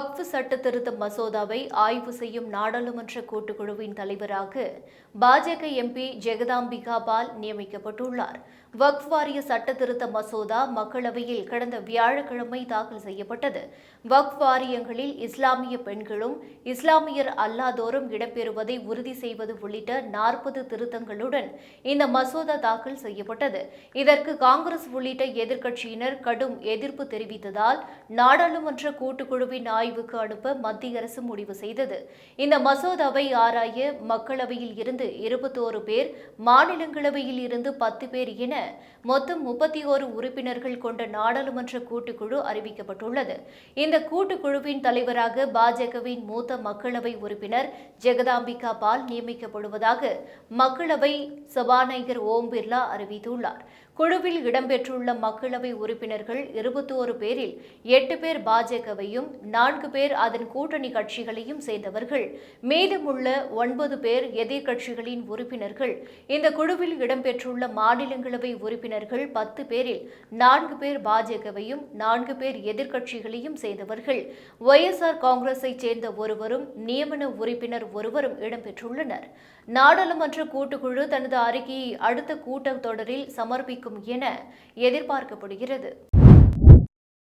வக்ஃப் சட்ட திருத்த மசோதாவை ஆய்வு செய்யும் நாடாளுமன்ற கூட்டுக்குழுவின் தலைவராக பாஜக எம்பி ஜெகதாம்பிகா பால் நியமிக்கப்பட்டுள்ளார். வக்ஃப் வாரிய சட்ட திருத்த மசோதா மக்களவையில் கடந்த வியாழக்கிழமை தாக்கல் செய்யப்பட்டது. வக்ஃப் வாரியங்களில் இஸ்லாமிய பெண்களும் இஸ்லாமியர் அல்லாதோரும் இடம்பெறுவதை உறுதி செய்வது உள்ளிட்ட நாற்பது திருத்தங்களுடன் இந்த மசோதா தாக்கல் செய்யப்பட்டது. இதற்கு காங்கிரஸ் உள்ளிட்ட எதிர்க்கட்சியினர் கடும் எதிர்ப்பு தெரிவித்ததால் நாடாளுமன்ற கூட்டுக்குழுவின் ஆய்வு ஆய்வுக்கு அனுப்ப மத்திய அரசு முடிவு செய்தது. இந்த மசோதாவை ஆராய மக்களவையில் இருந்து இருபத்தோரு பேர் மாநிலங்களவையில் இருந்து பத்து பேர் என மொத்தம் முப்பத்தி ஓரு உறுப்பினர்கள் கொண்ட நாடாளுமன்ற கூட்டுக்குழு அறிவிக்கப்பட்டுள்ளது. இந்த கூட்டுக்குழுவின் தலைவராக பாஜகவின் மூத்த மக்களவை உறுப்பினர் ஜெகதாம்பிகா பால் நியமிக்கப்படுவதாக மக்களவை சபாநாயகர் ஓம் பிர்லா அறிவித்துள்ளார். குழுவில் இடம்பெற்றுள்ள மக்களவை உறுப்பினர்கள் இருபத்தோரு பேரில் எட்டு பேர் பாஜகவையும் நான்கு பேர் அதன் கூட்டணி கட்சிகளையும் சேர்ந்தவர்கள். மீதமுள்ள ஒன்பது பேர் எதிர்க்கட்சிகளின் உறுப்பினர்கள். இந்த குழுவில் இடம்பெற்றுள்ள மாநிலங்களவை உறுப்பினர்கள் பத்து பேரில் நான்கு பேர் பாஜகவையும் நான்கு பேர் எதிர்க்கட்சிகளையும் சேர்ந்தவர்கள். ஒய்எஸ்ஆர் காங்கிரஸைச் சேர்ந்த ஒருவரும் நியமன உறுப்பினர் ஒருவரும் இடம்பெற்றுள்ளனர். நாடாளுமன்ற கூட்டுக்குழு தனது அறிக்கையை அடுத்த கூட்டத்தொடரில் சமர்ப்பிக்கும் என எதிர்பார்க்கப்படுகிறது.